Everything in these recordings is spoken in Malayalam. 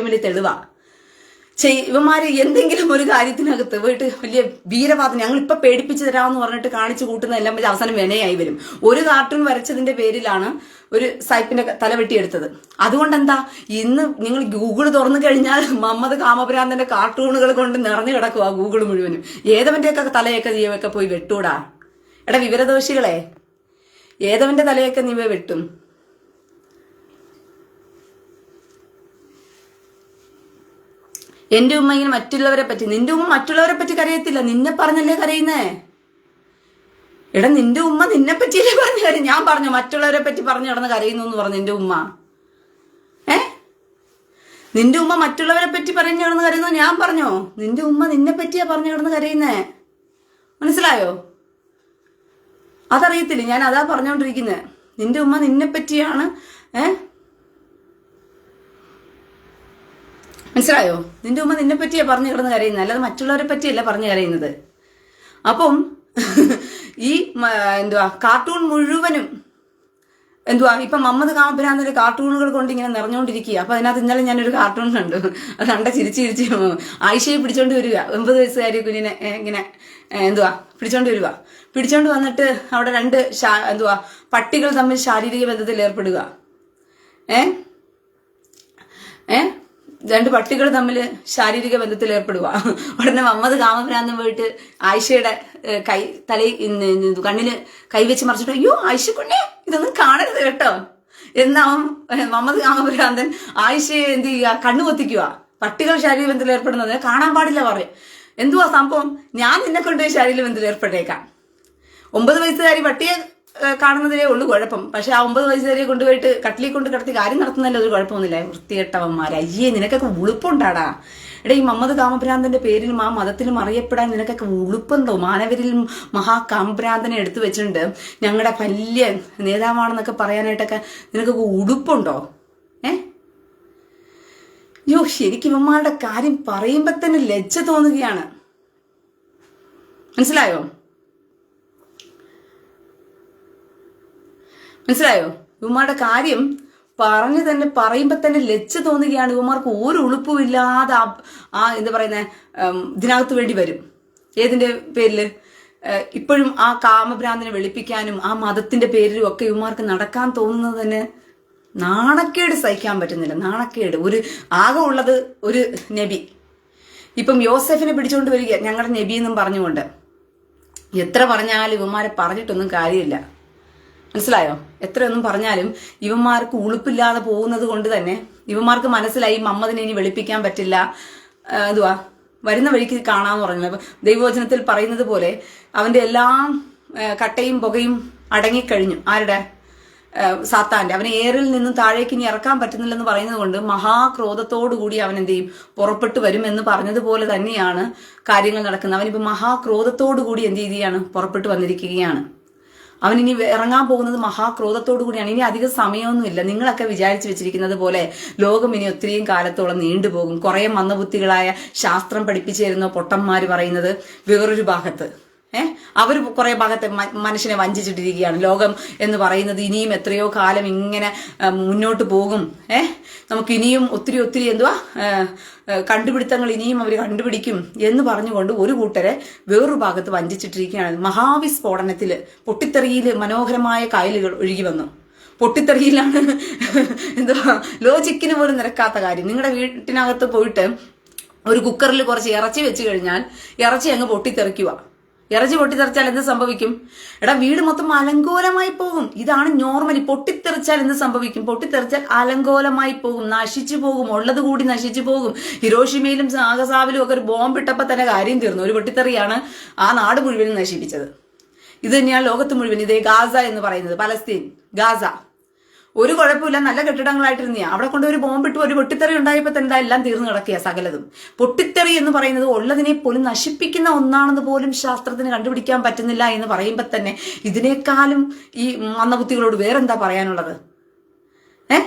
വലിയ തെളിവാ. ചെയ് ഇവന്മാര് എന്തെങ്കിലും ഒരു കാര്യത്തിനകത്ത് പോയിട്ട് വലിയ വീരവാദം ഞങ്ങൾ ഇപ്പൊ പേടിപ്പിച്ചു തരാമെന്ന് പറഞ്ഞിട്ട് കാണിച്ചു കൂട്ടുന്ന എല്ലാം വലിയ അവസാനം വിനയായി വരും. ഒരു കാർട്ടൂൺ വരച്ചതിന്റെ പേരിലാണ് ഒരു സൈപ്പിന്റെ തല വെട്ടിയെടുത്തത്. അതുകൊണ്ട് എന്താ ഇന്ന് നിങ്ങൾ ഗൂഗിൾ തുറന്നു കഴിഞ്ഞാൽ മമ്മദ് കാമഭ്രാന്തന്റെ കാർട്ടൂണുകൾ കൊണ്ട് നിറഞ്ഞു കിടക്കുക ഗൂഗിൾ മുഴുവനും. ഏതവന്റെയൊക്കെ തലയൊക്കെ ജീവൊക്കെ പോയി വെട്ടൂടാ? എടാ വിവരദോഷികളെ ഏതവന്റെ തലയൊക്കെ നീ വെട്ടും? എന്റെ ഉമ്മ ഇങ്ങനെ മറ്റുള്ളവരെ പറ്റി നിന്റെ ഉമ്മ മറ്റുള്ളവരെ പറ്റി കരയത്തില്ല. നിന്നെ പറഞ്ഞല്ലേ കരയുന്നേ? എടാ നിന്റെ ഉമ്മ നിന്നെ പറ്റിയല്ലേ പറഞ്ഞു കാര്യം? ഞാൻ പറഞ്ഞു മറ്റുള്ളവരെ പറ്റി പറഞ്ഞു കിടന്ന് കരയുന്നു എന്ന് പറഞ്ഞു നിന്റെ ഉമ്മ. ഏ? നിന്റെ ഉമ്മ മറ്റുള്ളവരെ പറ്റി പറഞ്ഞു കിടന്ന് കരയുന്നു ഞാൻ പറഞ്ഞോ? നിന്റെ ഉമ്മ നിന്നെ പറ്റിയാ പറഞ്ഞു കിടന്ന് കരയുന്നേ? മനസ്സിലായോ? അതറിയത്തില്ല. ഞാൻ അതാ പറഞ്ഞോണ്ടിരിക്കുന്നത് നിന്റെ ഉമ്മ നിന്നെ പറ്റിയാണ് ഏ? മനസ്സിലായോ? നിന്റെ ഉമ്മ നിന്നെ പറ്റിയാ പറഞ്ഞു കിടന്ന് കരയുന്നത് അല്ലാതെ മറ്റുള്ളവരെ പറ്റിയല്ല പറഞ്ഞു കരയുന്നത്. അപ്പം ഈ എന്തുവാ കാർട്ടൂൺ മുഴുവനും എന്തുവാ ഇപ്പൊ മമ്മദ് കാമഭ്രാന്തന്റെ കാർട്ടൂണുകൾ കൊണ്ട് ഇങ്ങനെ നിറഞ്ഞുകൊണ്ടിരിക്കുക അപ്പൊ അതിനകത്ത് ഇന്നലെ ഞാനൊരു കാർട്ടൂൺ കണ്ടു. അത് കണ്ട ചിരിച്ച് ചിരിച്ച് ആയിഷയെ പിടിച്ചോണ്ട് വരിക. ഒമ്പത് വയസ്സുകാരി കുഞ്ഞിനെ ഇങ്ങനെ എന്തുവാ പിടിച്ചോണ്ട് വരിക. പിടിച്ചോണ്ട് വന്നിട്ട് അവിടെ രണ്ട് എന്തുവാ പട്ടികൾ തമ്മിൽ ശാരീരിക ബന്ധത്തിൽ ഏർപ്പെടുക. ഏ? ഏ? രണ്ട് പട്ടികൾ തമ്മിൽ ശാരീരിക ബന്ധത്തിൽ ഏർപ്പെടുക ഉടനെ മമ്മദ് കാമഭ്രാന്തൻ പോയിട്ട് ആയിഷയുടെ കൈ തലയിൽ കണ്ണിന് കൈവച്ച് മറിച്ചിട്ട് അയ്യോ ആയിഷ കുഞ്ഞെ ഇതൊന്നും കാണരുത് കേട്ടോ. എന്നാവും മമ്മദ് കാമഭ്രാന്തൻ ആയിഷയെ എന്ത് ചെയ്യുക കണ്ണു പൊത്തിക്കുക പട്ടികൾ ശാരീരിക ബന്ധത്തിൽ ഏർപ്പെടുന്നത് കാണാൻ പാടില്ല പറയും. എന്തുവാ സംഭവം? ഞാൻ നിന്നെ കൊണ്ടുപോയി ശാരീരിക ബന്ധത്തിൽ ഏർപ്പെട്ടേക്കാം. ഒമ്പത് വയസ്സുകാരി പട്ടിയെ കാണുന്നതിലേ ഉള്ളു കുഴപ്പം. പക്ഷെ ആ ഒമ്പത് വയസ്സുകാരെ കൊണ്ടുപോയിട്ട് കട്ടിലി കൊണ്ട് കിടത്തി കാര്യം നടത്തുന്നതിൽ ഒരു കുഴപ്പമൊന്നുമില്ല. വൃത്തികെട്ടവന്മാർ അയ്യേ നിനക്കൊക്കെ ഉളുപ്പുണ്ടാടാ. എടാ ഈ മമ്മദ് കാമഭ്രാന്തന്റെ പേരിലും ആ മതത്തിലും അറിയപ്പെടാൻ നിനക്കൊക്കെ ഉളുപ്പുണ്ടോ മാനവരിൽ മഹാ മഹാകാമഭ്രാന്തനെ എടുത്തു വെച്ചിട്ടുണ്ട്. ഞങ്ങളുടെ വലിയ നേതാവാണെന്നൊക്കെ പറയാനായിട്ടൊക്കെ നിനക്കൊക്കെ ഉളുപ്പുണ്ടോ ഏ? യോ ശരിക്കും ഇവന്മാരുടെ കാര്യം പറയുമ്പോ തന്നെ ലജ്ജ തോന്നുകയാണ്. മനസ്സിലായോ? മനസ്സിലായോ? ഇവന്മാരുടെ കാര്യം പറഞ്ഞു തന്നെ പറയുമ്പോ തന്നെ ലജ്ജ തോന്നുകയാണ്. ഇവന്മാർക്ക് ഒരു ഉളുപ്പുമില്ലാതെ ആ- എന്താ പറയുന്ന ഇതിനകത്ത് വേണ്ടി വരും. ഏതിന്റെ പേരിൽ? ഇപ്പോഴും ആ കാമഭ്രാന്തിനെ വെളുപ്പിക്കാനും ആ മതത്തിന്റെ പേരിലും ഒക്കെ ഇവന്മാർക്ക് നടക്കാൻ തോന്നുന്നത് തന്നെ നാണക്കേട് സഹിക്കാൻ പറ്റുന്നില്ല. നാണക്കേട്. ഒരു ആകെ ഉള്ളത് ഒരു നബി. ഇപ്പം യോസെഫിനെ പിടിച്ചുകൊണ്ട് വരിക ഞങ്ങളുടെ നബി എന്നും പറഞ്ഞുകൊണ്ട്. എത്ര പറഞ്ഞാലും ഇവന്മാരെ പറഞ്ഞിട്ടൊന്നും കാര്യമില്ല. മനസ്സിലായോ? എത്രയൊന്നും പറഞ്ഞാലും ഇവന്മാർക്ക് ഉളുപ്പില്ലാതെ പോകുന്നത് കൊണ്ട് തന്നെ ഇവന്മാർക്ക് മനസ്സിലായി മമ്മദിനെ ഇനി വെളുപ്പിക്കാൻ പറ്റില്ല. എന്തുവാ? വരുന്ന വഴിക്ക് കാണാന്ന് പറഞ്ഞത് അപ്പൊ ദൈവവചനത്തിൽ പറയുന്നത് പോലെ അവന്റെ എല്ലാ കട്ടയും പുകയും അടങ്ങിക്കഴിഞ്ഞു. ആരുടെ? സാത്താന്റെ. അവനെ ഏറിൽ നിന്നും താഴേക്ക് ഇനി ഇറക്കാൻ പറ്റുന്നില്ലെന്ന് പറയുന്നത് കൊണ്ട് മഹാക്രോധത്തോടു കൂടി അവൻ എന്ത് ചെയ്യും? പുറപ്പെട്ടു വരും എന്ന് പറഞ്ഞതുപോലെ തന്നെയാണ് കാര്യങ്ങൾ നടക്കുന്നത്. അവനിപ്പോ മഹാക്രോധത്തോടു കൂടി എന്ത് ചെയ്യുകയാണ്? പുറപ്പെട്ടു വന്നിരിക്കുകയാണ്. അവൻ ഇനി ഇറങ്ങാൻ പോകുന്നത് മഹാക്രോധത്തോടു കൂടിയാണ്. ഇനി അധികം സമയമൊന്നുമില്ല. നിങ്ങളൊക്കെ വിചാരിച്ചു വെച്ചിരിക്കുന്നത് പോലെ ലോകം ഇനി ഒത്തിരിയും കാലത്തോളം നീണ്ടുപോകും. കുറെ മന്ദബുദ്ധികളായ ശാസ്ത്രം പഠിപ്പിച്ചു തരുന്ന പൊട്ടന്മാർ പറയുന്നത് വേറൊരു ഭാഗത്ത്. ഏഹ് അവർ കുറെ ഭാഗത്ത് മനുഷ്യനെ വഞ്ചിച്ചിട്ടിരിക്കുകയാണ്. ലോകം എന്ന് പറയുന്നത് ഇനിയും എത്രയോ കാലം ഇങ്ങനെ മുന്നോട്ട് പോകും. ഏഹ് നമുക്ക് ഇനിയും ഒത്തിരി ഒത്തിരി എന്തുവാ? കണ്ടുപിടുത്തങ്ങൾ ഇനിയും അവർ കണ്ടുപിടിക്കും എന്ന് പറഞ്ഞുകൊണ്ട് ഒരു കൂട്ടരെ വേറൊരു ഭാഗത്ത് വഞ്ചിച്ചിട്ടിരിക്കുകയാണ്. മഹാവിസ്ഫോടനത്തിൽ പൊട്ടിത്തെറിയിൽ മനോഹരമായ കായലുകൾ ഒഴുകി വന്നു. പൊട്ടിത്തെറിയിലാണ് എന്തുവാ? ലോജിക്കിന് പോലും നിരക്കാത്ത കാര്യം. നിങ്ങളുടെ വീട്ടിനകത്ത് പോയിട്ട് ഒരു കുക്കറിൽ കുറച്ച് ഇറച്ചി വെച്ച് കഴിഞ്ഞാൽ ഇറച്ചി അങ്ങ് പൊട്ടിത്തെറിക്കുക ഇറച്ചി പൊട്ടിത്തെറിച്ചാൽ എന്ത് സംഭവിക്കും? എടാ വീട് മൊത്തം അലങ്കോലമായി പോകും. ഇതാണ് നോർമലി പൊട്ടിത്തെറിച്ചാൽ എന്ത് സംഭവിക്കും? പൊട്ടിത്തെറിച്ചാൽ അലങ്കോലമായി പോകും. നശിച്ചു പോകും. ഉള്ളത് കൂടി നശിച്ചു പോകും. ഹിരോഷിമയിലും നാഗസാവിലും ഒക്കെ ഒരു ബോംബിട്ടപ്പോ തന്നെ കാര്യം തീർന്നു. ഒരു പൊട്ടിത്തെറിയാണ് ആ നാട് മുഴുവനും നശിപ്പിച്ചത്. ഇത് തന്നെയാണ് ലോകത്ത് മുഴുവൻ ഇതേ ഗാസ എന്ന് പറയുന്നത്. പലസ്തീൻ. ഗാസ. ഒരു കുഴപ്പമില്ല നല്ല കെട്ടിടങ്ങളായിട്ടിരുന്ന അവിടെ കൊണ്ട് ഒരു ബോംബിട്ട് ഒരു പൊട്ടിത്തെറി ഉണ്ടായപ്പോൾ തന്നെ എല്ലാം തീർന്നു കിടക്കുക സകലതും. പൊട്ടിത്തെറി എന്ന് പറയുന്നത് ഉള്ളതിനെ പോലും നശിപ്പിക്കുന്ന ഒന്നാണെന്ന് പോലും ശാസ്ത്രത്തിന് കണ്ടുപിടിക്കാൻ പറ്റുന്നില്ല എന്ന് പറയുമ്പോൾ തന്നെ ഇതിനേക്കാളും ഈ മന്ദബുദ്ധികളോട് വേറെന്താ പറയാനുള്ളത്? ഏ?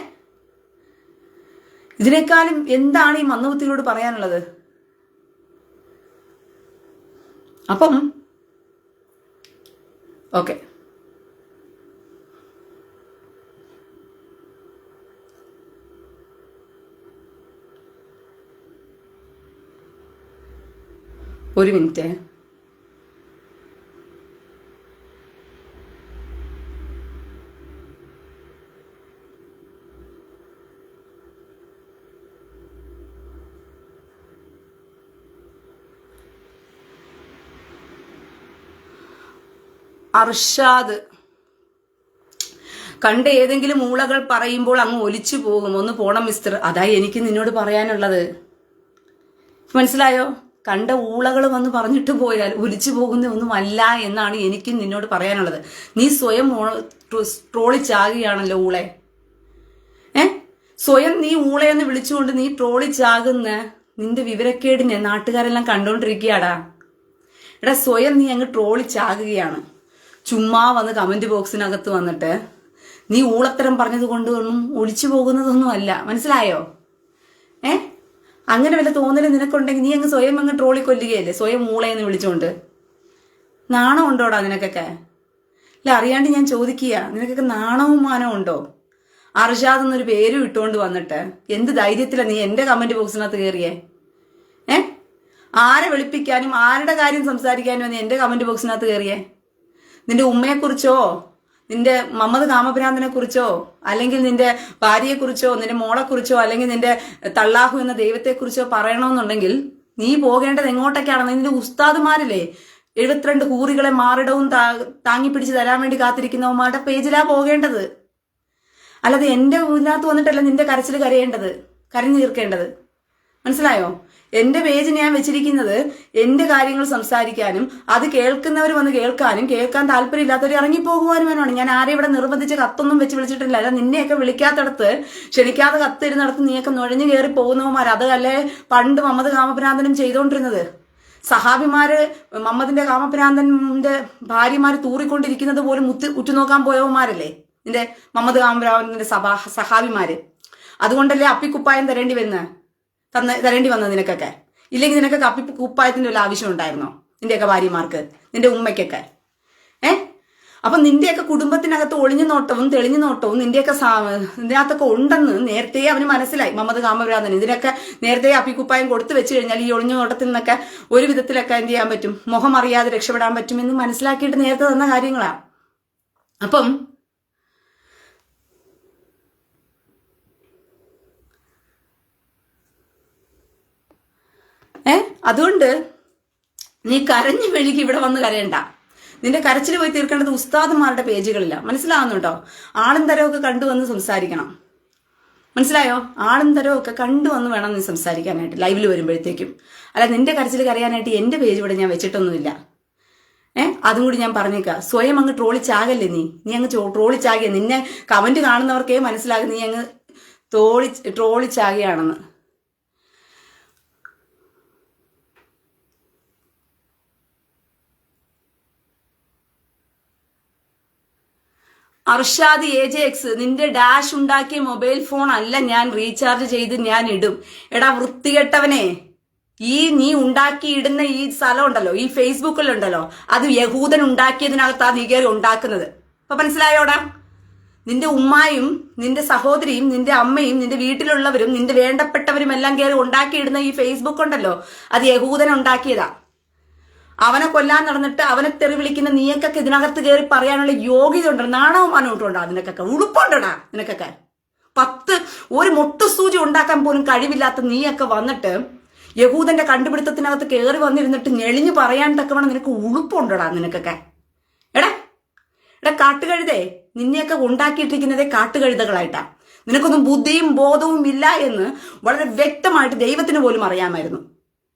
ഇതിനേക്കാളും എന്താണ് ഈ മന്ദബുദ്ധികളോട് പറയാനുള്ളത്? അപ്പം ഓക്കെ. ഒരു മിനിറ്റ്. അർഷാദ് കണ്ട ഏതെങ്കിലും മൂളകൾ പറയുമ്പോൾ അങ്ങ് ഒലിച്ചു പോകും. ഒന്ന് പോണം മിസ്റ്റർ. അതായി എനിക്ക് നിന്നോട് പറയാനുള്ളത്. മനസ്സിലായോ? കണ്ട ഊളകൾ വന്ന് പറഞ്ഞിട്ട് പോയാൽ ഒലിച്ചു പോകുന്ന ഒന്നുമല്ല എന്നാണ് എനിക്കും നിന്നോട് പറയാനുള്ളത്. നീ സ്വയം ട്രോളിച്ചാകുകയാണല്ലോ ഊളെ. ഏ? സ്വയം നീ ഊളയെന്ന് വിളിച്ചുകൊണ്ട് നീ ട്രോളിച്ചാകുന്ന നിന്റെ വിവരക്കേടിനെ നാട്ടുകാരെല്ലാം കണ്ടോണ്ടിരിക്കുകയാടാ. എടാ സ്വയം നീ അങ്ങ് ട്രോളിച്ചാകുകയാണ് ചുമ്മാ വന്ന് കമന്റ് ബോക്സിനകത്ത് വന്നിട്ട് നീ ഊളത്തരം പറഞ്ഞത് കൊണ്ടൊന്നും ഒളിച്ചു പോകുന്നതൊന്നും അല്ല. മനസ്സിലായോ? അങ്ങനെ വല്ല തോന്നൽ നിനക്കുണ്ടെങ്കിൽ നീ അങ്ങ് സ്വയം അങ്ങ് ട്രോളി കൊല്ലുകയല്ലേ? സ്വയം മൂളയെന്ന് വിളിച്ചുകൊണ്ട്. നാണം ഉണ്ടോടാ നിനക്കൊക്കെ? അല്ല അറിയാണ്ട് ഞാൻ ചോദിക്കുക നിനക്കൊക്കെ നാണവും മാനവും ഉണ്ടോ? അർഷാദ് എന്നൊരു പേരും ഇട്ടുകൊണ്ട് വന്നിട്ട് എന്ത് ധൈര്യത്തിലാ നീ എന്റെ കമന്റ് ബോക്സിനകത്ത് കയറിയേ ഏ? ആരെ വിളിപ്പിക്കാനും ആരുടെ കാര്യം സംസാരിക്കാനും നീ എന്റെ കമന്റ് ബോക്സിനകത്ത് കയറിയേ നിന്റെ ഉമ്മയെക്കുറിച്ചോ? നിന്റെ മമ്മദ് കാമഭ്രാന്തനെ കുറിച്ചോ അല്ലെങ്കിൽ നിന്റെ ഭാര്യയെക്കുറിച്ചോ നിന്റെ മോളെക്കുറിച്ചോ അല്ലെങ്കിൽ നിന്റെ തള്ളാഹു എന്ന ദൈവത്തെക്കുറിച്ചോ പറയണമെന്നുണ്ടെങ്കിൽ നീ പോകേണ്ടത് എങ്ങോട്ടൊക്കെയാണെന്ന് നിന്റെ ഉസ്താദുമാരില്ലേ? എഴുപത്തിരണ്ട് കൂറികളെ മാറിടവും താങ്ങി പിടിച്ച് തരാൻ വേണ്ടി കാത്തിരിക്കുന്നവന്മാരുടെ പേജിലാ പോകേണ്ടത്. അല്ലാതെ എന്റെ ഇതിനകത്ത് വന്നിട്ടല്ല നിന്റെ കരച്ചിൽ കരയേണ്ടത് കരഞ്ഞു തീർക്കേണ്ടത്. മനസ്സിലായോ? എന്റെ പേജ് ഞാൻ വെച്ചിരിക്കുന്നത് എന്റെ കാര്യങ്ങൾ സംസാരിക്കാനും അത് കേൾക്കുന്നവർ വന്ന് കേൾക്കാനും കേൾക്കാൻ താല്പര്യമില്ലാത്തവർ ഇറങ്ങിപ്പോകുവാനുമാണ് ഞാൻ ആരെ ഇവിടെ നിർബന്ധിച്ച് കത്തൊന്നും വെച്ച് വിളിച്ചിട്ടില്ല. അല്ല നിന്നെയൊക്കെ വിളിക്കാത്തടത്ത് ക്ഷണിക്കാതെ കത്തിരുന്നിടത്ത് നീയൊക്കെ നുഴഞ്ഞു കയറി പോകുന്നവന്മാർ അത് അല്ലേ പണ്ട് മമ്മദ് കാമഭ്രാന്തനും ചെയ്തുകൊണ്ടിരുന്നത് സഹാബിമാര് മമ്മദിന്റെ കാമഭ്രാന്തന്റെ ഭാര്യമാര് തൂറിക്കൊണ്ടിരിക്കുന്നത് പോലും മുത്ത് ഉറ്റുനോക്കാൻ പോയവന്മാരല്ലേ? നിന്റെ മമ്മദ് കാമഭ്രാന്തന്റെ സഭാ സഹാബിമാര്. അതുകൊണ്ടല്ലേ അപ്പിക്കുപ്പായം തരേണ്ടി വരുന്നത് തന്ന തരേണ്ടി വന്നത് നിനക്കൊക്കെ. ഇല്ലെങ്കിൽ നിനക്ക് കപ്പി കുപ്പായത്തിന്റെ വല്ല ആവശ്യം ഉണ്ടായിരുന്നോ? നിന്റെയൊക്കെ ഭാര്യമാർക്ക് നിന്റെ ഉമ്മയ്ക്കൊക്കെ. ഏ? അപ്പൊ നിന്റെയൊക്കെ കുടുംബത്തിനകത്ത് ഒളിഞ്ഞു നോട്ടവും തെളിഞ്ഞു നോട്ടവും നിന്റെയൊക്കെ ഇതിനകത്തൊക്കെ ഉണ്ടെന്ന് നേരത്തെ അവന് മനസ്സിലായി. മമ്മദ് കാമഭ്രാന്തൻ ഇതിനൊക്കെ നേരത്തെ അപ്പിക്കുപ്പായം കൊടുത്തു വെച്ച് കഴിഞ്ഞാൽ ഈ ഒളിഞ്ഞു നോട്ടത്തിൽ നിന്നൊക്കെ ഒരു വിധത്തിലൊക്കെ എന്ത് ചെയ്യാൻ പറ്റും? മുഖം അറിയാതെ രക്ഷപ്പെടാൻ പറ്റും എന്ന് മനസ്സിലാക്കിയിട്ട് നേരത്തെ തന്ന കാര്യങ്ങളാണ് അപ്പം ഏ അതുകൊണ്ട് നീ കരഞ്ഞു മെഴുകി ഇവിടെ വന്ന് കരയണ്ട. നിന്റെ കരച്ചിൽ പോയി തീർക്കേണ്ടത് ഉസ്താദന്മാരുടെ പേജുകളില്ല മനസ്സിലാവുന്നുണ്ടോ ആളും തരമൊക്കെ കണ്ടുവന്ന് സംസാരിക്കണം. മനസ്സിലായോ? ആളും തരമൊക്കെ കണ്ടുവന്ന് വേണം നീ സംസാരിക്കാനായിട്ട് ലൈവിൽ വരുമ്പോഴത്തേക്കും. അല്ല നിന്റെ കരച്ചിൽ കരയാനായിട്ട് എന്റെ പേജ് ഇവിടെ ഞാൻ വെച്ചിട്ടൊന്നുമില്ല. ഏഹ് അതും കൂടി ഞാൻ പറഞ്ഞേക്കാം. സ്വയം അങ്ങ് ട്രോളിച്ചാകല്ലേ നീ? നീ അങ്ങ് ട്രോളിച്ചാകിയ നിന്നെ കമന്റ് കാണുന്നവർക്കേ മനസ്സിലാകും. നീ അങ്ങ് ട്രോളി ട്രോളിച്ചാകിയാണെന്ന് അർഷാദ് എ ജെ എക്സ് നിന്റെ ഡാഷ് ഉണ്ടാക്കിയ മൊബൈൽ ഫോൺ അല്ല ഞാൻ റീചാർജ് ചെയ്ത് ഞാൻ ഇടും. എടാ വൃത്തികെട്ടവനെ ഈ നീ ഉണ്ടാക്കി ഇടുന്ന ഈ സ്ഥലം ഉണ്ടല്ലോ ഈ ഫേസ്ബുക്കിലുണ്ടല്ലോ അത് യഹൂദൻ ഉണ്ടാക്കിയതിനകത്താ നീ കയറി ഉണ്ടാക്കുന്നത്. അപ്പൊ മനസ്സിലായോടാ? നിന്റെ ഉമ്മായും നിന്റെ സഹോദരിയും നിന്റെ അമ്മയും നിന്റെ വീട്ടിലുള്ളവരും നിന്റെ വേണ്ടപ്പെട്ടവരും എല്ലാം കയറി ഉണ്ടാക്കിയിടുന്ന ഈ ഫേസ്ബുക്ക് ഉണ്ടല്ലോ അത് യഹൂദൻ ഉണ്ടാക്കിയതാ. അവനെ കൊല്ലാൻ നടന്നിട്ട് അവനെ തെറി വിളിക്കുന്ന നീയൊക്കെ ഇതിനകത്ത് കയറി പറയാനുള്ള യോഗ്യത ഉണ്ട് നാണവും മനോട്ടുണ്ടോ അതിനൊക്കെ ഉളുപ്പുണ്ടടാ നിനക്കൊക്കെ? പത്ത് ഒരു മുട്ടു സൂചി ഉണ്ടാക്കാൻ പോലും കഴിവില്ലാത്ത നീയൊക്കെ വന്നിട്ട് യഹൂദന്റെ കണ്ടുപിടുത്തത്തിനകത്ത് കയറി വന്നിരുന്നിട്ട് ഞെളിഞ്ഞു പറയാൻ തക്കവണ്ണം നിനക്ക് ഉളുപ്പുണ്ടടാ നിനക്കൊക്കെ? എടാ എടാ കാട്ടുകഴുതേ നിന്നെയൊക്കെ ഉണ്ടാക്കിയിട്ടിരിക്കുന്നതേ കാട്ടുകഴുതകളായിട്ടാ. നിനക്കൊന്നും ബുദ്ധിയും ബോധവും ഇല്ല എന്ന് വളരെ വ്യക്തമായിട്ട് ദൈവത്തിന് പോലും അറിയാമായിരുന്നു.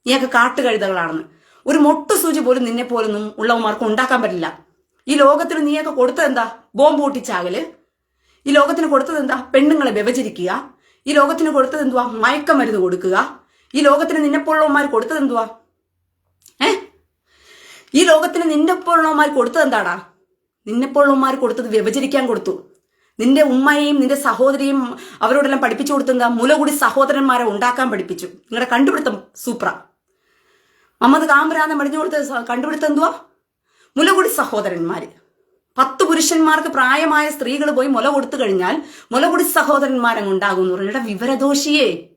നീയൊക്കെ കാട്ടുകഴുതകളാണെന്ന്. ഒരു മൊട്ടു സൂചി പോലും നിന്നെ പോലൊന്നും ഉള്ളവന്മാർക്ക് ഉണ്ടാക്കാൻ പറ്റില്ല. ഈ ലോകത്തിന് നീയൊക്കെ കൊടുത്തത് എന്താ? ബോംബ് പൊട്ടിച്ചാകൽ. ഈ ലോകത്തിന് കൊടുത്തത് എന്താ? പെണ്ണുങ്ങളെ വ്യവചരിക്കുക ഈ ലോകത്തിന് കൊടുത്തത് എന്തുവാ? മയക്കമരുന്ന് കൊടുക്കുക. ഈ ലോകത്തിന് നിന്നെപ്പോലുള്ളവന്മാർ കൊടുത്തത് എന്തുവാ? ഏ? ഈ ലോകത്തിന് നിന്നെപ്പോലുള്ളവന്മാർ കൊടുത്തത് എന്താടാ? നിന്നെപ്പോലുള്ളവന്മാർ കൊടുത്തത് വ്യവചരിക്കാൻ കൊടുത്തു. നിന്റെ ഉമ്മയെയും നിന്റെ സഹോദരിയും അവരോടെല്ലാം പഠിപ്പിച്ചു കൊടുത്തെന്താ മുലകുടി സഹോദരന്മാരെ ഉണ്ടാക്കാൻ പഠിപ്പിച്ചു. നിങ്ങളുടെ കണ്ടുപിടുത്തം സൂപ്ര. മമ്മദ് കാമ്പരാന്ന് മെടിഞ്ഞു കൊടുത്ത കണ്ടുപിടുത്തം എന്തുവാ? മുലകുടി സഹോദരന്മാര്. പത്ത് പുരുഷന്മാർക്ക് പ്രായമായ സ്ത്രീകൾ പോയി മുല കൊടുത്തു കഴിഞ്ഞാൽ മുലകുടി സഹോദരന്മാരങ്ങ് ഉണ്ടാകും എന്ന് വിവരദോഷിയെ.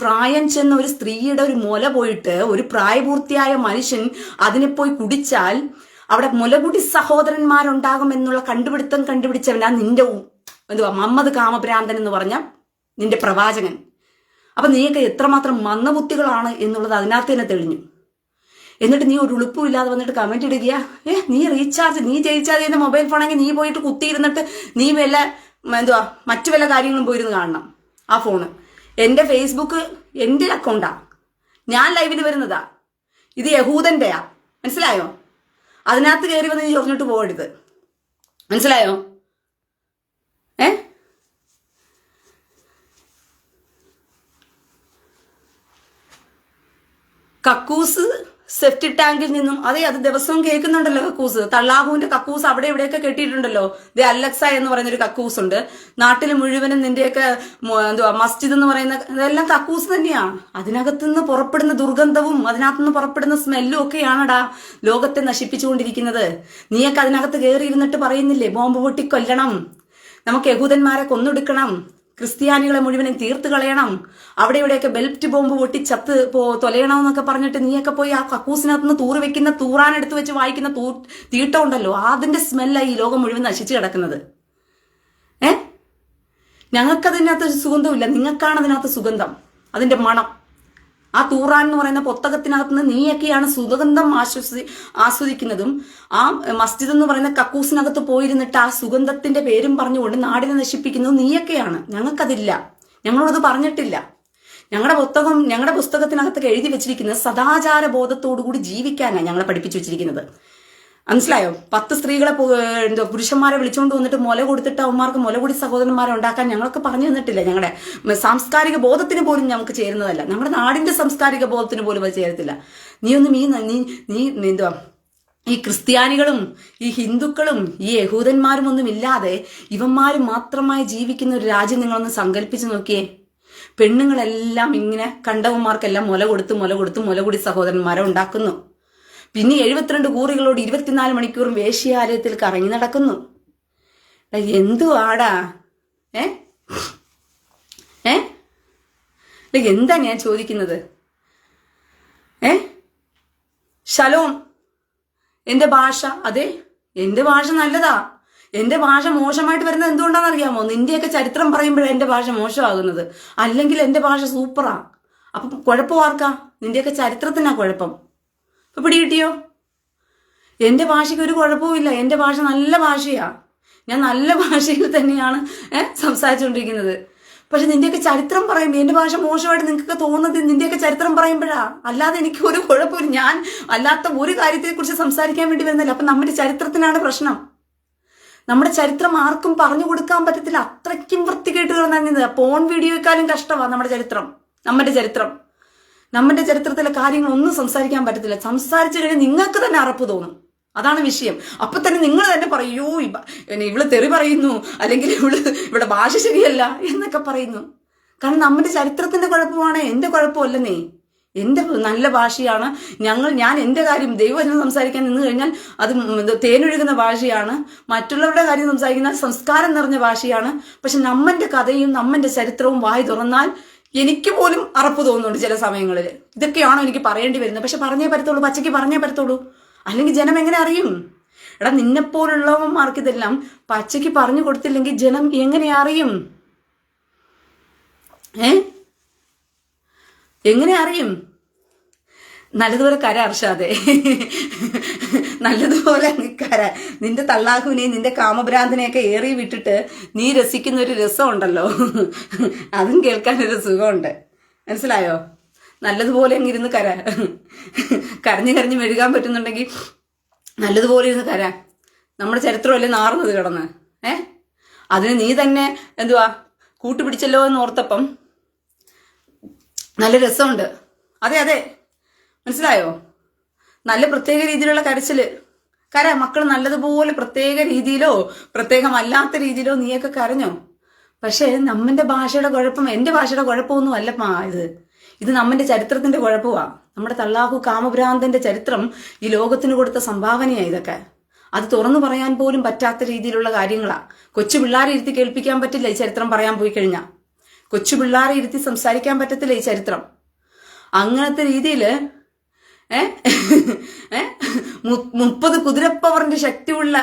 പ്രായം ചെന്ന ഒരു സ്ത്രീയുടെ ഒരു മുല പോയിട്ട് ഒരു പ്രായപൂർത്തിയായ മനുഷ്യൻ അതിനെ പോയി കുടിച്ചാൽ അവിടെ മുലകുടി സഹോദരന്മാരുണ്ടാകും എന്നുള്ള കണ്ടുപിടുത്തം കണ്ടുപിടിച്ചവനാ നിന്റെ എന്തുവാ മമ്മദ് കാമഭ്രാന്തൻ എന്ന് പറഞ്ഞ നിന്റെ പ്രവാചകൻ. അപ്പൊ നീയൊക്കെ എത്രമാത്രം മന്ദബുദ്ധികളാണ് എന്നുള്ളത് അതിനകത്ത് തന്നെ തെളിഞ്ഞു. എന്നിട്ട് നീ ഒരു ഉളുപ്പും ഇല്ലാതെ വന്നിട്ട് കമന്റ് ഇടുക ഏ നീ റീചാർജ് നീ ജയിച്ചാൽ ചെയ്യുന്ന മൊബൈൽ ഫോണെങ്കിൽ നീ പോയിട്ട് കുത്തിയിരുന്നിട്ട് നീ വല്ല എന്തുവാ മറ്റു വല്ല കാര്യങ്ങളും പോയിരുന്ന് കാണണം. ആ ഫോണ് എന്റെ ഫേസ്ബുക്ക് എന്റെ അക്കൗണ്ടാ ഞാൻ ലൈവിൽ വരുന്നതാ. ഇത് യഹൂദന്റെയാ മനസ്സിലായോ? അതിനകത്ത് കയറി വന്ന് നീ ചൊറിഞ്ഞിട്ട് പോകരുത് മനസ്സിലായോ? ഏ? കക്കൂസ് സെഫ്റ്റി ടാങ്കിൽ നിന്നും അതെ അത് ദിവസവും കേൾക്കുന്നുണ്ടല്ലോ കക്കൂസ്. തള്ളാഹുവിന്റെ കക്കൂസ് അവിടെ ഇവിടെയൊക്കെ കെട്ടിയിട്ടുണ്ടല്ലോ. ദേ അലക്സ എന്ന് പറയുന്ന ഒരു കക്കൂസ് ഉണ്ട് നാട്ടിൽ മുഴുവനും നിന്റെയൊക്കെ എന്തുവാ മസ്ജിദ് എന്ന് പറയുന്ന ഇതെല്ലാം കക്കൂസ് തന്നെയാണ്. അതിനകത്തുനിന്ന് പുറപ്പെടുന്ന ദുർഗന്ധവും അതിനകത്തുനിന്ന് പുറപ്പെടുന്ന സ്മെല്ലും ഒക്കെയാണടാ ലോകത്തെ നശിപ്പിച്ചുകൊണ്ടിരിക്കുന്നത്. നീയൊക്കെ അതിനകത്ത് കയറി ഇരുന്നിട്ട് പറയുന്നില്ലേ ബോംബ് പൊട്ടി കൊല്ലണം നമുക്ക് യഹൂദന്മാരെ കൊന്നൊടുക്കണം. ക്രിസ്ത്യാനികളെ മുഴുവനും തീർത്ത് കളയണം. അവിടെ ഇവിടെയൊക്കെ ബെൽറ്റ് ബോംബ് പൊട്ടി ചത്ത് പോ തൊലയണമെന്നൊക്കെ പറഞ്ഞിട്ട് നീയൊക്കെ പോയി ആ കക്കൂസിനകത്ത് നിന്ന് തൂറ് വെക്കുന്ന തൂറാനെടുത്ത് വെച്ച് വായിക്കുന്ന തൂ തീട്ടം ഉണ്ടല്ലോ അതിന്റെ സ്മെല്ലായി ഈ ലോകം മുഴുവൻ നശിച്ചു കിടക്കുന്നത്. ഏ? ഞങ്ങൾക്കതിനകത്ത് സുഗന്ധമില്ല നിങ്ങൾക്കാണ് അതിനകത്ത് സുഗന്ധം. അതിന്റെ മണം. ആ തൂറാൻ എന്ന് പറയുന്ന പുസ്തകത്തിനകത്ത് നിന്ന് നീയൊക്കെയാണ് സുഗന്ധം ആശ്വസി ആസ്വദിക്കുന്നതും ആ മസ്ജിദ് എന്ന് പറയുന്ന കക്കൂസിനകത്ത് പോയിരുന്നിട്ട് ആ സുഗന്ധത്തിന്റെ പേരും പറഞ്ഞുകൊണ്ട് നാടിനെ നശിപ്പിക്കുന്നതും നീയൊക്കെയാണ്. ഞങ്ങൾക്കതില്ല. ഞങ്ങളോടത് പറഞ്ഞിട്ടില്ല. ഞങ്ങളുടെ പുസ്തകം ഞങ്ങളുടെ പുസ്തകത്തിനകത്ത് എഴുതി വെച്ചിരിക്കുന്നത് സദാചാര ബോധത്തോടു കൂടി ജീവിക്കാനാണ് ഞങ്ങളെ പഠിപ്പിച്ചു വെച്ചിരിക്കുന്നത്. മനസ്സിലായോ? പത്ത് സ്ത്രീകളെ എന്തോ പുരുഷന്മാരെ വിളിച്ചുകൊണ്ട് വന്നിട്ട് മുല കൊടുത്തിട്ട് അവന്മാർക്ക് മുല കൂടി സഹോദരന്മാരെ ഉണ്ടാക്കാൻ ഞങ്ങളൊക്കെ പറഞ്ഞു തന്നിട്ടില്ല. ഞങ്ങളുടെ സാംസ്കാരിക ബോധത്തിന് പോലും ഞങ്ങൾക്ക് ചേരുന്നതല്ല. നമ്മുടെ നാടിന്റെ സാംസ്കാരിക ബോധത്തിന് പോലും അത് ചേരത്തില്ല. നീ ഒന്നും ഈ നീ നീ എന്തുവാ ഈ ക്രിസ്ത്യാനികളും ഈ ഹിന്ദുക്കളും ഈ യഹൂദന്മാരും ഒന്നും ഇല്ലാതെ ഇവന്മാരും മാത്രമായി ജീവിക്കുന്ന ഒരു രാജ്യം നിങ്ങളൊന്ന് സങ്കല്പിച്ച് നോക്കിയേ. പെണ്ണുങ്ങളെല്ലാം ഇങ്ങനെ കണ്ടവന്മാർക്കെല്ലാം മുല കൊടുത്ത് മുല കൊടുത്ത് മുലകുടി സഹോദരന്മാരെ ഉണ്ടാക്കുന്നു. പിന്നെ എഴുപത്തിരണ്ട് കൂറികളോട് ഇരുപത്തിനാല് മണിക്കൂറും വേശ്യാലയത്തിൽ കറങ്ങി നടക്കുന്നു. എന്തുവാടാ? ഏ? ഏ? എന്താ ഞാൻ ചോദിക്കുന്നത്? ഏ? ശലോം എന്റെ ഭാഷ അതെ എന്റെ ഭാഷ നല്ലതാ. എന്റെ ഭാഷ മോശമായിട്ട് വരുന്നത് എന്തുകൊണ്ടാണെന്ന് അറിയാമോ നിന്റെയൊക്കെ ചരിത്രം പറയുമ്പോഴാണ് എന്റെ ഭാഷ മോശമാകുന്നത്. അല്ലെങ്കിൽ എന്റെ ഭാഷ സൂപ്പറാ. അപ്പൊ കുഴപ്പം ആർക്കാ? നിന്റെയൊക്കെ ചരിത്രത്തിനാ കുഴപ്പം. ഇപ്പൊ പിടി കിട്ടിയോ? എന്റെ ഭാഷയ്ക്ക് ഒരു കുഴപ്പവുമില്ല എന്റെ ഭാഷ നല്ല ഭാഷയാണ് ഞാൻ നല്ല ഭാഷയിൽ തന്നെയാണ് സംസാരിച്ചുകൊണ്ടിരിക്കുന്നത് പക്ഷെ നിന്റെയൊക്കെ ചരിത്രം പറയുമ്പോൾ എന്റെ ഭാഷ മോശമായിട്ട് നിങ്ങൾക്കൊക്കെ തോന്നുന്നത് നിന്റെയൊക്കെ ചരിത്രം പറയുമ്പോഴാ. അല്ലാതെ എനിക്ക് ഒരു കുഴപ്പമില്ല ഞാൻ അല്ലാത്ത ഒരു കാര്യത്തെക്കുറിച്ച് സംസാരിക്കാൻ വേണ്ടി വരുന്നില്ല. അപ്പം നമ്മുടെ ചരിത്രത്തിനാണ് പ്രശ്നം. നമ്മുടെ ചരിത്രം ആർക്കും പറഞ്ഞു കൊടുക്കാൻ പറ്റത്തില്ല. അത്രയ്ക്കും വൃത്തികേട്ട് കിടന്നത് പോൺ വീഡിയോയെക്കാളും കഷ്ടമാണ് നമ്മുടെ ചരിത്രം. നമ്മുടെ ചരിത്രം. നമ്മുടെ ചരിത്രത്തിലെ കാര്യങ്ങൾ ഒന്നും സംസാരിക്കാൻ പറ്റത്തില്ല. സംസാരിച്ചു കഴിഞ്ഞാൽ നിങ്ങൾക്ക് തന്നെ അറപ്പ് തോന്നും. അതാണ് വിഷയം. അപ്പൊ തന്നെ നിങ്ങൾ തന്നെ പറയൂ ഇവൾ തെറി പറയുന്നു. അല്ലെങ്കിൽ ഇവൾ ഇവിടെ ഭാഷ ശരിയല്ല എന്നൊക്കെ പറയുന്നു. കാരണം നമ്മുടെ ചരിത്രത്തിന്റെ കുഴപ്പമാണ് എന്റെ കുഴപ്പമല്ലെന്നേ. എന്റെ നല്ല ഭാഷയാണ്. ഞങ്ങൾ ഞാൻ എന്റെ കാര്യം ദൈവവചനം സംസാരിക്കാൻ നിന്ന് കഴിഞ്ഞാൽ അത് തേനൊഴുകുന്ന ഭാഷയാണ്. മറ്റുള്ളവരുടെ കാര്യം സംസാരിക്കുന്ന സംസ്കാരം നിറഞ്ഞ ഭാഷയാണ്. പക്ഷെ നമ്മന്റെ കഥയും നമ്മന്റെ ചരിത്രവും വായി തുറന്നാൽ എനിക്ക് പോലും അറപ്പ് തോന്നുന്നുണ്ട് ചില സമയങ്ങളിൽ. ഇതൊക്കെയാണോ എനിക്ക് പറയേണ്ടി വരുന്നത്? പക്ഷെ പറഞ്ഞേ പറ്റത്തുള്ളൂ പച്ചയ്ക്ക് പറഞ്ഞേ പറ്റത്തുള്ളൂ. അല്ലെങ്കിൽ ജനം എങ്ങനെ അറിയും? എടാ നിന്നെപ്പോലുള്ളവന്മാർക്ക് ഇതെല്ലാം പച്ചയ്ക്ക് പറഞ്ഞു കൊടുത്തില്ലെങ്കിൽ ജനം എങ്ങനെ അറിയും? ഏ? എങ്ങനെ അറിയും? നല്ലതുപോലെ കര അർഷാതെ നല്ലതുപോലെ നിൽക്കാരാ നിന്റെ തള്ളാഹുവിനെയും നിന്റെ കാമഭ്രാന്തിനെയൊക്കെ ഏറി വിട്ടിട്ട് നീ രസിക്കുന്ന ഒരു രസമുണ്ടല്ലോ. അതും കേൾക്കാൻ ഒരു സുഖമുണ്ട്. മനസ്സിലായോ? നല്ലതുപോലെ അങ്ങ് ഇരുന്ന് കര. കരഞ്ഞു കരഞ്ഞ് മെഴുകാൻ പറ്റുന്നുണ്ടെങ്കിൽ നല്ലതുപോലെ ഇരുന്ന് കര. നമ്മുടെ ചരിത്രമല്ലേ നാറുന്നത് കിടന്ന്? ഏ? അതിന് നീ തന്നെ എന്തുവാ? കൂട്ടുപിടിച്ചല്ലോ എന്ന് ഓർത്തപ്പം നല്ല രസമുണ്ട്. അതെ അതെ. മനസ്സിലായോ? നല്ല പ്രത്യേക രീതിയിലുള്ള കരച്ചിൽ. കര മക്കൾ നല്ലതുപോലെ പ്രത്യേക രീതിയിലോ പ്രത്യേകമല്ലാത്ത രീതിയിലോ നീയൊക്കെ കരഞ്ഞോ? പക്ഷേ നമ്മന്റെ ഭാഷയുടെ കുഴപ്പം എന്റെ ഭാഷയുടെ കുഴപ്പമൊന്നും അല്ലപ്പാ ഇത്. ഇത് നമ്മന്റെ ചരിത്രത്തിന്റെ കുഴപ്പമാണ് നമ്മുടെ തള്ളാഹു കാമഭ്രാന്തന്റെ ചരിത്രം ഈ ലോകത്തിന് കൊടുത്ത സംഭാവനയാ ഇതൊക്കെ. അത് തുറന്നു പറയാൻ പോലും പറ്റാത്ത രീതിയിലുള്ള കാര്യങ്ങളാണ് കൊച്ചു പിള്ളേരെ ഇരുത്തി കേൾപ്പിക്കാൻ പറ്റില്ല ഈ ചരിത്രം പറയാൻ പോയി കഴിഞ്ഞാൽ കൊച്ചു പിള്ളേരെ ഇരുത്തി സംസാരിക്കാൻ പറ്റത്തില്ല ഈ ചരിത്രം. അങ്ങനത്തെ രീതിയിൽ ഏ? മുപ്പത് കുതിരപ്പവറിന്റെ ശക്തിയുള്ള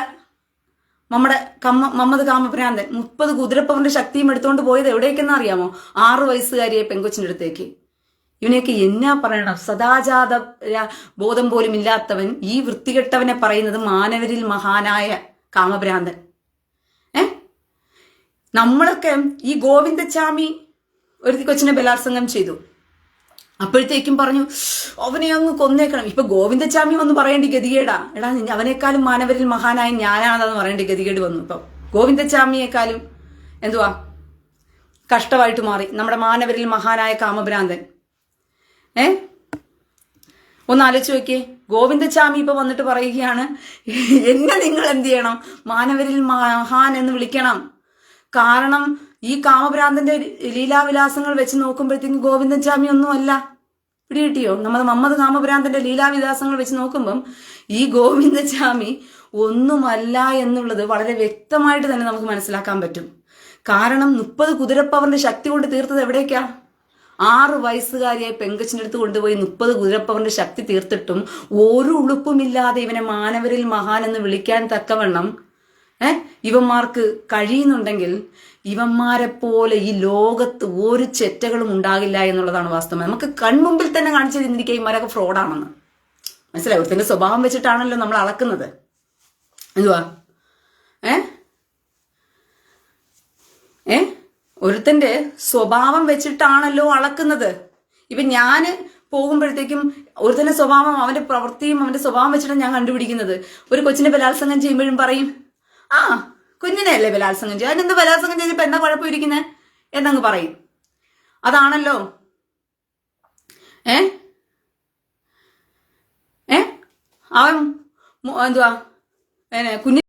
നമ്മുടെ കമ്മ മമ്മദ് കാമഭ്രാന്തൻ മുപ്പത് കുതിരപ്പവറിന്റെ ശക്തിയും എടുത്തുകൊണ്ട് പോയത് എവിടേക്കെന്ന് അറിയാമോ? ആറു വയസ്സുകാരിയെ പെങ്കൊച്ചിന്റെ അടുത്തേക്ക്. ഇവനെയൊക്കെ എന്നാ പറയണം? സദാജാത ബോധം പോലും ഇല്ലാത്തവൻ ഈ വൃത്തികെട്ടവനെ പറയുന്നത് മാനവരിൽ മഹാനായ കാമഭ്രാന്തൻ ഏ? നമ്മളൊക്കെ ഈ ഗോവിന്ദച്ചാമി ഒരു കൊച്ചിനെ ബലാത്സംഗം ചെയ്തു. അപ്പോഴത്തേക്കും പറഞ്ഞു അവനെ അങ്ങ് കൊന്നേക്കണം. ഇപ്പൊ ഗോവിന്ദച്ചാമി വന്ന് പറയേണ്ടി ഗതികേടാ. എടാ അവനേക്കാളും മാനവരിൽ മഹാനായ ഞാനാണെന്ന് പറയേണ്ടി ഗതികേട് വന്നു. ഇപ്പൊ ഗോവിന്ദച്ചാമിയേക്കാളും എന്തുവാ? കഷ്ടമായിട്ട് മാറി. നമ്മുടെ മാനവരിൽ മഹാനായ കാമഭ്രാന്തൻ. ഏ? ഒന്ന് ആലോചിച്ച് നോക്കിയേ. ഗോവിന്ദച്ചാമി ഇപ്പൊ വന്നിട്ട് പറയുകയാണ് എന്നെ നിങ്ങൾ എന്ത് ചെയ്യണം? മാനവരിൽ മഹാൻ എന്ന് വിളിക്കണം. കാരണം ഈ കാമഭ്രാന്തന്റെ ലീലാവിലാസങ്ങൾ വെച്ച് നോക്കുമ്പോഴത്തേക്കും ഗോവിന്ദച്ചാമി ഒന്നും അല്ല പിടികിട്ടിയോ നമ്മുടെ മമ്മദ് കാമഭ്രാന്തന്റെ ലീലാവിലാസങ്ങൾ വെച്ച് നോക്കുമ്പം ഈ ഗോവിന്ദച്ചാമി ഒന്നുമല്ല എന്നുള്ളത് വളരെ വ്യക്തമായിട്ട് തന്നെ നമുക്ക് മനസ്സിലാക്കാൻ പറ്റും. കാരണം മുപ്പത് കുതിരപ്പവറിന്റെ ശക്തി കൊണ്ട് തീർത്തത് എവിടേക്കാ? ആറ് വയസ്സുകാരിയെ പെങ്കച്ചിന്റെ അടുത്ത് കൊണ്ടുപോയി മുപ്പത് കുതിരപ്പവറിന്റെ ശക്തി തീർത്തിട്ടും ഒരു ഉളുപ്പുമില്ലാതെ ഇവനെ മാനവരിൽ മഹാൻ എന്ന് വിളിക്കാൻ തക്കവണ്ണം ഏ ഇവന്മാർക്ക് കഴിയുന്നുണ്ടെങ്കിൽ ഇവന്മാരെ പോലെ ഈ ലോകത്ത് ഒരു ചെറ്റകളും ഉണ്ടാകില്ല എന്നുള്ളതാണ് വാസ്തവം. നമുക്ക് കൺമുമ്പിൽ തന്നെ കാണിച്ചു തന്നിരിക്കുക ഇവന്മാരൊക്കെ ഫ്രോഡാണെന്ന്. മനസ്സിലായി? ഒരുത്തിന്റെ സ്വഭാവം വെച്ചിട്ടാണല്ലോ നമ്മൾ അളക്കുന്നത്. എന്തുവാ? ഏ? ഏ? ഒരുത്തന്റെ സ്വഭാവം വെച്ചിട്ടാണല്ലോ അളക്കുന്നത്. ഇപ്പൊ ഞാൻ പോകുമ്പോഴത്തേക്കും ഒരുത്തന്റെ സ്വഭാവം അവന്റെ പ്രവൃത്തിയും അവന്റെ സ്വഭാവം വെച്ചിട്ടാണ് ഞാൻ കണ്ടുപിടിക്കുന്നത്. ഒരു കൊച്ചിനെ ബലാത്സംഗം ചെയ്യുമ്പോഴും പറയും ആ കുഞ്ഞിനെ അല്ലേ ബലാത്സംഗം ചെയ്യും അതിനെന്ത് ബലാത്സംഗം ചെയ്തപ്പോ എന്താ കുഴപ്പം ഇരിക്കുന്നത് എന്നങ്ങ് പറയും. അതാണല്ലോ. ഏ? ഏ? അവൻ എന്തുവാ? കുഞ്ഞി